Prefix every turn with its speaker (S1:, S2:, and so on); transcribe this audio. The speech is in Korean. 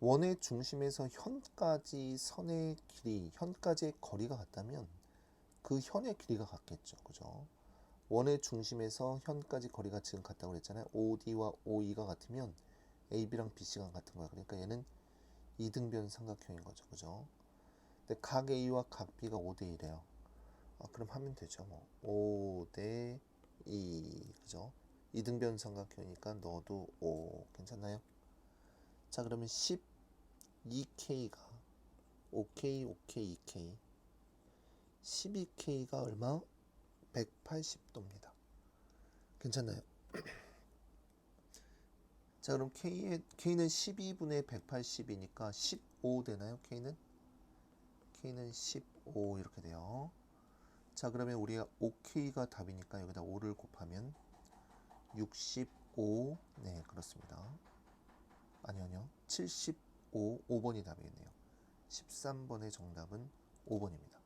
S1: 원의 중심에서 현까지 선의 길이, 현까지의 거리가 같다면 그 현의 길이가 같겠죠. 그죠? 원의 중심에서 현까지 거리가 지금 같다고 그랬잖아요. OD와 OE가 같으면 AB랑 BC가 같은 거야. 그러니까 얘는 이등변 삼각형인 거죠. 그죠? 근데 각 A와 각 B가 5대 1이에요. 아, 그럼 하면 되죠. 뭐 5대 2. 그죠? 이등변 삼각형이니까 너도 5. 괜찮나요? 자, 그러면 12K가 5K, 5K, 2K 12K가 얼마? 180도입니다. 괜찮나요? 자, 그럼 K의, K는 12분의 180이니까 15 되나요? K는? K는 15 이렇게 돼요. 자, 그러면 우리가 5K가 답이니까 여기다 5를 곱하면 65. 네, 그렇습니다. 아니요, 아니요. 75, 5번이 답이겠네요. 13번의 정답은 5번입니다. 그쵸?